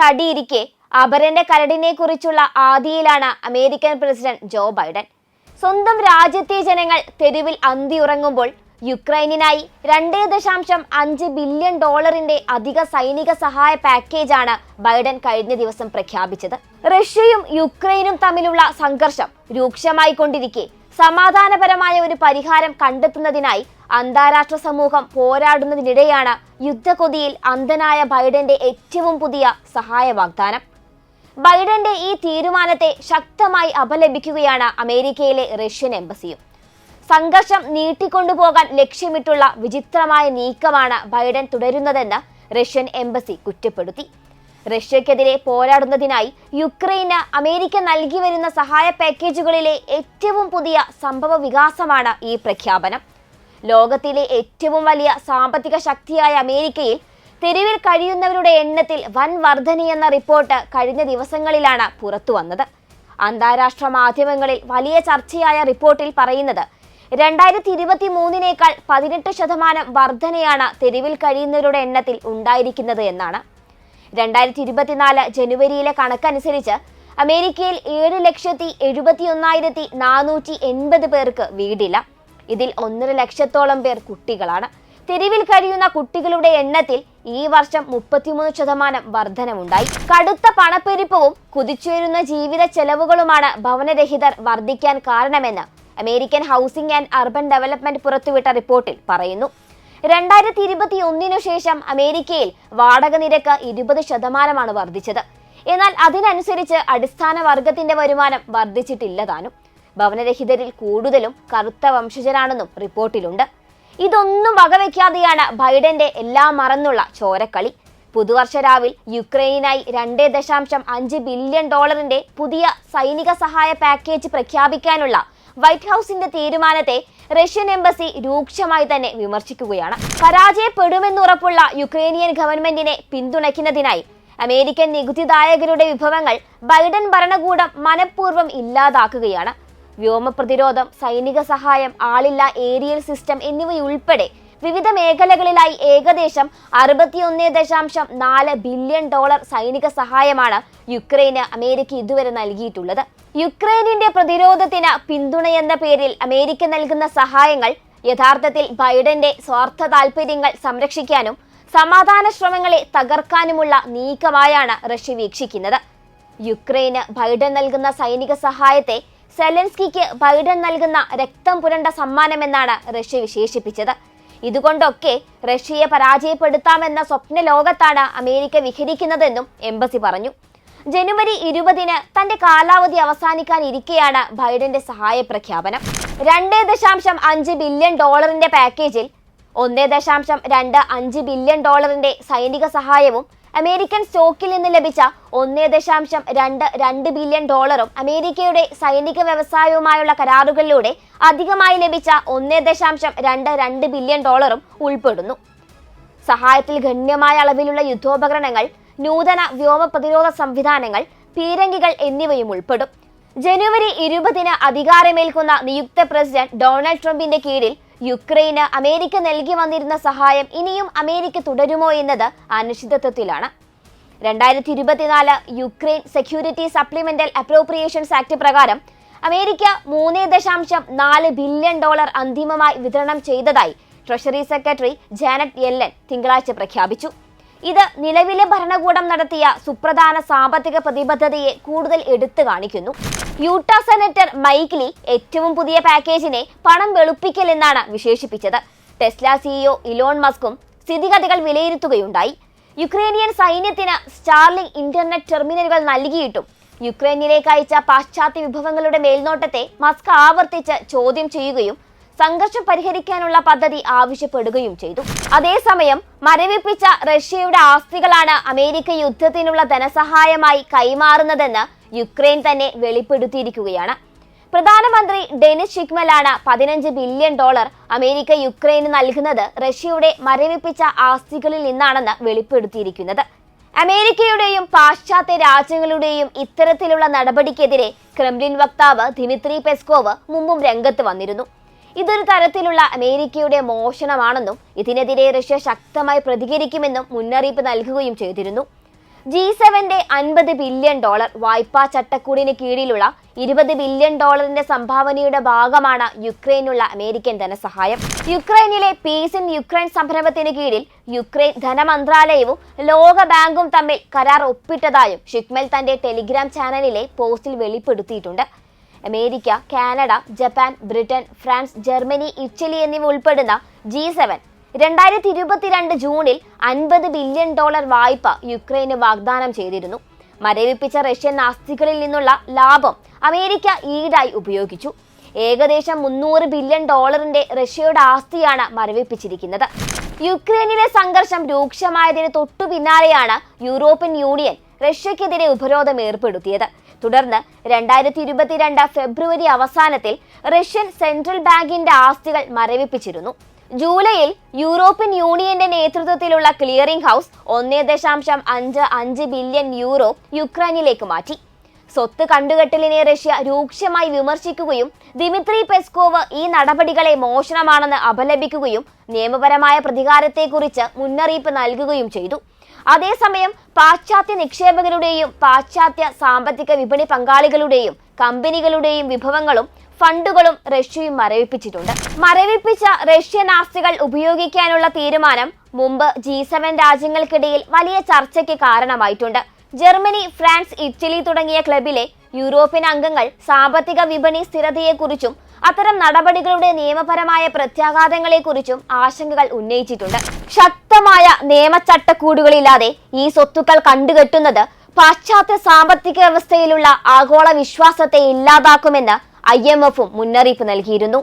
തടിയിരിക്കെ. അപരന്റെ കരടിനെ കുറിച്ചുള്ള ആദിയിലാണ് അമേരിക്കൻ പ്രസിഡന്റ് ജോ ബൈഡൻ. സ്വന്തം രാജ്യത്തെ ജനങ്ങൾ തെരുവിൽ അന്തിയുറങ്ങുമ്പോൾ യുക്രൈനിനായി രണ്ടേ ദശാംശം അഞ്ച് ബില്യൺ ഡോളറിന്റെ അധിക സൈനിക സഹായ പാക്കേജാണ് ബൈഡൻ കഴിഞ്ഞ ദിവസം പ്രഖ്യാപിച്ചത്. റഷ്യയും യുക്രൈനും തമ്മിലുള്ള സംഘർഷം രൂക്ഷമായിക്കൊണ്ടിരിക്കെ. സമാധാനപരമായ ഒരു പരിഹാരം കണ്ടെത്തുന്നതിനായി അന്താരാഷ്ട്ര സമൂഹം പോരാടുന്നതിനിടെയാണ് യുദ്ധക്കൊതിയിൽ അന്ധനായ ബൈഡന്റെ ഏറ്റവും പുതിയ സഹായ വാഗ്ദാനം ബൈഡന്റെ ഈ തീരുമാനത്തെ ശക്തമായി അപലപിക്കുകയാണ് അമേരിക്കയിലെ റഷ്യൻ എംബസിയും. സംഘർഷം നീട്ടിക്കൊണ്ടുപോകാൻ ലക്ഷ്യമിട്ടുള്ള വിചിത്രമായ നീക്കമാണ് ബൈഡൻ തുടരുന്നതെന്ന് റഷ്യൻ എംബസി കുറ്റപ്പെടുത്തി. റഷ്യക്കെതിരെ പോരാടുന്നതിനായി യുക്രൈന് അമേരിക്ക നൽകി വരുന്ന സഹായ പാക്കേജുകളിലെ ഏറ്റവും പുതിയ സംഭവ വികാസമാണ് ഈ പ്രഖ്യാപനം. ലോകത്തിലെ ഏറ്റവും വലിയ സാമ്പത്തിക ശക്തിയായ അമേരിക്കയിൽ തെരുവിൽ കഴിയുന്നവരുടെ എണ്ണത്തിൽ വൻ വർധനയെന്ന റിപ്പോർട്ട് കഴിഞ്ഞ ദിവസങ്ങളിലാണ് പുറത്തു വന്നത്. അന്താരാഷ്ട്ര മാധ്യമങ്ങളിൽ വലിയ ചർച്ചയായ റിപ്പോർട്ടിൽ പറയുന്നത് രണ്ടായിരത്തി ഇരുപത്തി മൂന്നിനേക്കാൾ പതിനെട്ട് ശതമാനം വർധനയാണ് തെരുവിൽ കഴിയുന്നവരുടെ എണ്ണത്തിൽ ഉണ്ടായിരിക്കുന്നത് എന്നാണ്. രണ്ടായിരത്തി ഇരുപത്തിനാല് ജനുവരിയിലെ കണക്കനുസരിച്ച് അമേരിക്കയിൽ ഏഴ് ലക്ഷത്തി എഴുപത്തി ഒന്നായിരത്തി നാനൂറ്റി എൺപത് പേർക്ക് വീടില്ല. ഇതിൽ ഒന്നര ലക്ഷത്തോളം പേർ കുട്ടികളാണ്. തെരുവിൽ കഴിയുന്ന കുട്ടികളുടെ എണ്ണത്തിൽ ഈ വർഷം മുപ്പത്തിമൂന്ന് ശതമാനം വർധനമുണ്ടായി കടുത്ത പണപ്പെരുപ്പവും കുതിച്ചുയരുന്ന ജീവിത ചെലവുകളുമാണ് ഭവനരഹിതർ വർദ്ധിക്കാൻ കാരണമെന്ന് American housing and urban development പുറത്തുവിട്ട റിപ്പോർട്ടിൽ പറയുന്നു. രണ്ടായിരത്തി ഇരുപത്തി ഒന്നിനു ശേഷം അമേരിക്കയിൽ വാടക നിരക്ക് ഇരുപത് ശതമാനമാണ് വർദ്ധിച്ചത്. എന്നാൽ അതിനനുസരിച്ച് അടിസ്ഥാന വർഗത്തിന്റെ വരുമാനം വർദ്ധിച്ചിട്ടില്ല താനും. ഭവനരഹിതരിൽ കൂടുതലും കറുത്ത വംശജരാണെന്നും റിപ്പോർട്ടിലുണ്ട്. ഇതൊന്നും വകവെക്കാതെയാണ് ബൈഡന്റെ എല്ലാം മറന്നുള്ള ചോരക്കളി. പുതുവർഷ രാവിൽ യുക്രൈനായി രണ്ടേ ദശാംശം അഞ്ച് ബില്യൺ ഡോളറിന്റെ പുതിയ സൈനിക സഹായ പാക്കേജ് പ്രഖ്യാപിക്കാനുള്ള വൈറ്റ് ഹൗസിന്റെ തീരുമാനത്തെ റഷ്യൻ എംബസി രൂക്ഷമായി തന്നെ വിമർശിക്കുകയാണ്. പരാജയപ്പെടുമെന്നുറപ്പുള്ള യുക്രൈനിയൻ ഗവൺമെന്റിനെ പിന്തുണയ്ക്കുന്നതിനായി അമേരിക്കൻ നികുതിദായകരുടെ വിഭവങ്ങൾ ബൈഡൻ ഭരണകൂടം മനഃപൂർവം ഇല്ലാതാക്കുകയാണ്. വ്യോമ പ്രതിരോധം സൈനിക സഹായം ആളില്ല ഏരിയൽ സിസ്റ്റം എന്നിവയുൾപ്പെടെ വിവിധ മേഖലകളിലായി ഏകദേശം അറുപത്തിയൊന്ന് ദശാംശം നാല് ബില്യൺ ഡോളർ സൈനിക സഹായമാണ് യുക്രൈന് അമേരിക്ക ഇതുവരെ നൽകിയിട്ടുള്ളത്. യുക്രൈനിന്റെ പ്രതിരോധത്തിന് പിന്തുണയെന്ന പേരിൽ അമേരിക്ക നൽകുന്ന സഹായങ്ങൾ യഥാർത്ഥത്തിൽ ബൈഡന്റെ സ്വാർത്ഥ താൽപര്യങ്ങൾ സംരക്ഷിക്കാനും സമാധാന ശ്രമങ്ങളെ തകർക്കാനുമുള്ള നീക്കമായാണ് റഷ്യ വീക്ഷിക്കുന്നത്. യുക്രൈന് ബൈഡൻ നൽകുന്ന സൈനിക സഹായത്തെ സെലൻസ്കിക്ക് ബൈഡൻ നൽകുന്ന രക്തം പുരണ്ട സമ്മാനമെന്നാണ് റഷ്യ വിശേഷിപ്പിച്ചത്. ഇതുകൊണ്ടൊക്കെ റഷ്യയെ പരാജയപ്പെടുത്താമെന്ന സ്വപ്ന ലോകത്താണ് അമേരിക്ക വിഹരിക്കുന്നതെന്നും എംബസി പറഞ്ഞു. ജനുവരി ഇരുപതിന് തന്റെ കാലാവധി അവസാനിക്കാനിരിക്കെയാണ് ബൈഡന്റെ സഹായ പ്രഖ്യാപനം രണ്ടേ ദശാംശം അഞ്ച് ബില്യൺ ഡോളറിന്റെ പാക്കേജിൽ ഒന്നേ ദശാംശം രണ്ട് അഞ്ച് ബില്യൺ ഡോളറിന്റെ സൈനിക സഹായവും അമേരിക്കൻ സ്റ്റോക്കിൽ നിന്ന് ലഭിച്ച ഒന്നേ ദശാംശം രണ്ട് രണ്ട് ബില്യൺ ഡോളറും അമേരിക്കയുടെ സൈനിക വ്യവസായവുമായുള്ള കരാറുകളിലൂടെ അധികമായി ലഭിച്ച ഒന്നേ ദശാംശം രണ്ട് രണ്ട് ബില്യൺ ഡോളറും ഉൾപ്പെടുന്നു. സഹായത്തിൽ ഗണ്യമായ അളവിലുള്ള യുദ്ധോപകരണങ്ങൾ നൂതന വ്യോമ പ്രതിരോധ സംവിധാനങ്ങൾ പീരങ്കികൾ എന്നിവയും ഉൾപ്പെടും. ജനുവരി ഇരുപതിന് അധികാരമേൽക്കുന്ന നിയുക്ത പ്രസിഡന്റ് ഡൊണാൾഡ് ട്രംപിന്റെ കീഴിൽ യുക്രൈന് അമേരിക്ക നൽകി വന്നിരുന്ന സഹായം ഇനിയും അമേരിക്ക തുടരുമോ എന്നത് അനിശ്ചിതത്വത്തിലാണ്. രണ്ടായിരത്തി ഇരുപത്തിനാല് Ukraine security supplemental appropriations act പ്രകാരം അമേരിക്ക മൂന്ന് ദശാംശം നാല് ബില്യൺ ഡോളർ അന്തിമമായി വിതരണം ചെയ്തതായി ട്രഷറി സെക്രട്ടറി ജാനറ്റ് യെല്ലൻ തിങ്കളാഴ്ച പ്രഖ്യാപിച്ചു. ഇത് നിലവിലെ ഭരണകൂടം നടത്തിയ സുപ്രധാന സാമ്പത്തിക പ്രതിബദ്ധതയെ കൂടുതൽ എടുത്തു കാണിക്കുന്നു. യൂട്ട സെനറ്റർ മൈക്ലി ഏറ്റവും പുതിയ പാക്കേജിനെ പണം വെളുപ്പിക്കൽ എന്നാണ് വിശേഷിപ്പിച്ചത് ടെസ്ല സിഇഒ ഇലോൺ മസ്കും സ്ഥിതിഗതികൾ വിലയിരുത്തുകയുണ്ടായി. യുക്രൈനിയൻ സൈന്യത്തിന് സ്റ്റാർലിംഗ് ഇന്റർനെറ്റ് ടെർമിനലുകൾ നൽകിയിട്ടും യുക്രൈനിലേക്ക് അയച്ച പാശ്ചാത്യ വിഭവങ്ങളുടെ മേൽനോട്ടത്തെ മസ്ക് ആവർത്തിച്ച് ചോദ്യം ചെയ്യുകയും സംഘർഷം പരിഹരിക്കാനുള്ള പദ്ധതി ആവശ്യപ്പെടുകയും ചെയ്തു. അതേസമയം മരവിപ്പിച്ച റഷ്യയുടെ ആസ്തികളാണ് അമേരിക്ക യുദ്ധത്തിനുള്ള ധനസഹായമായി കൈമാറുന്നതെന്ന് യുക്രൈൻ തന്നെ വെളിപ്പെടുത്തിയിരിക്കുകയാണ്. പ്രധാനമന്ത്രി ഡെനിസ് ഷിക്മലാണ് പതിനഞ്ച് ബില്യൺ ഡോളർ അമേരിക്ക യുക്രൈന് നൽകുന്നത് റഷ്യയുടെ മരവിപ്പിച്ച ആസ്തികളിൽ നിന്നാണെന്ന് വെളിപ്പെടുത്തിയിരിക്കുന്നത്. അമേരിക്കയുടെയും പാശ്ചാത്യ രാജ്യങ്ങളുടെയും ഇത്തരത്തിലുള്ള നടപടിക്കെതിരെ ക്രെംലിൻ വക്താവ് ദിമിത്രി പെസ്കോവ് മുമ്പും രംഗത്ത് വന്നിരുന്നു. ഇതൊരു തരത്തിലുള്ള അമേരിക്കയുടെ മോഷണമാണെന്നും ഇതിനെതിരെ റഷ്യ ശക്തമായി പ്രതികരിക്കുമെന്നും മുന്നറിയിപ്പ് നൽകുകയും ചെയ്തിരുന്നു. ജി സെവന്റെ അൻപത് ബില്യൺ ഡോളർ വായ്പാ ചട്ടക്കൂടിന് കീഴിലുള്ള ഇരുപത് ബില്യൺ ഡോളറിന്റെ സംഭാവനയുടെ ഭാഗമാണ് യുക്രൈനുള്ള അമേരിക്കൻ ധനസഹായം. യുക്രൈനിലെ പീസ് ഇൻ യുക്രൈൻ സംരംഭത്തിന് കീഴിൽ യുക്രൈൻ ധനമന്ത്രാലയവും ലോക ബാങ്കും തമ്മിൽ കരാർ ഒപ്പിട്ടതായും ഷിക്മൽ തന്റെ ടെലിഗ്രാം ചാനലിലെ പോസ്റ്റിൽ വെളിപ്പെടുത്തിയിട്ടുണ്ട്. America Canada Japan Britain France Germany Italy എന്നിവ ഉൾപ്പെടുന്ന ജി സെവൻ. രണ്ടായിരത്തി ഇരുപത്തിരണ്ട് ജൂണിൽ അൻപത് ബില്യൺ ഡോളർ വായ്പ യുക്രൈന് വാഗ്ദാനം ചെയ്തിരുന്നു. മരവിപ്പിച്ച റഷ്യൻ ആസ്തികളിൽ നിന്നുള്ള ലാഭം അമേരിക്ക ഈടായി ഉപയോഗിച്ചു. ഏകദേശം മുന്നൂറ് ബില്യൺ ഡോളറിന്റെ റഷ്യയുടെ ആസ്തിയാണ് മരവിപ്പിച്ചിരിക്കുന്നത്. യുക്രൈനിലെ സംഘർഷം രൂക്ഷമായതിന് തൊട്ടു പിന്നാലെയാണ് യൂറോപ്യൻ യൂണിയൻ റഷ്യക്കെതിരെ ഉപരോധം ഏർപ്പെടുത്തിയത്. തുടർന്ന് രണ്ടായിരത്തി ഇരുപത്തിരണ്ട് ഫെബ്രുവരി അവസാനത്തിൽ റഷ്യൻ സെൻട്രൽ ബാങ്കിന്റെ ആസ്തികൾ മരവിപ്പിച്ചിരുന്നു. ജൂലൈയിൽ യൂറോപ്യൻ യൂണിയന്റെ നേതൃത്വത്തിലുള്ള ക്ലിയറിംഗ് ഹൗസ് ഒന്നേ ദശാംശം അഞ്ച് അഞ്ച് ബില്യൺ യൂറോ യുക്രൈനിലേക്ക് മാറ്റി. സ്വത്ത് കണ്ടുകെട്ടലിനെ റഷ്യ രൂക്ഷമായി വിമർശിക്കുകയും ദിമിത്രി പെസ്കോവ് ഈ നടപടികളെ മോഷണമാണെന്ന് അപലപിക്കുകയും നിയമപരമായ പ്രതികാരത്തെക്കുറിച്ച് മുന്നറിയിപ്പ് നൽകുകയും ചെയ്തു. അതേസമയം പാശ്ചാത്യ നിക്ഷേപകരുടെയും പാശ്ചാത്യ സാമ്പത്തിക വിപണി പങ്കാളികളുടെയും കമ്പനികളുടെയും വിഭവങ്ങളും ഫണ്ടുകളും റഷ്യയും മരവിപ്പിച്ചിട്ടുണ്ട്. മരവിപ്പിച്ച റഷ്യൻ ആസ്തികൾ ഉപയോഗിക്കാനുള്ള തീരുമാനം മുമ്പ് ജി സെവൻ രാജ്യങ്ങൾക്കിടയിൽ വലിയ ചർച്ചയ്ക്ക് കാരണമായിട്ടുണ്ട്. ജർമ്മനി ഫ്രാൻസ് ഇറ്റലി തുടങ്ങിയ ക്ലബിലെ യൂറോപ്യൻ അംഗങ്ങൾ സാമ്പത്തിക വിപണി സ്ഥിരതയെക്കുറിച്ചും അത്തരം നടപടികളുടെ നിയമപരമായ പ്രത്യാഘാതങ്ങളെക്കുറിച്ചും ആശങ്കകൾ ഉന്നയിച്ചിട്ടുണ്ട്. ശക്തമായ നിയമച്ചട്ടക്കൂടുകളില്ലാതെ ഈ സ്വത്തുക്കൾ കണ്ടുകെട്ടുന്നത് പാശ്ചാത്യ സാമ്പത്തിക വ്യവസ്ഥയിലുള്ള ആഗോള വിശ്വാസത്തെ ഇല്ലാതാക്കുമെന്ന് ഐ എം എഫും മുന്നറിയിപ്പ് നൽകിയിരുന്നു.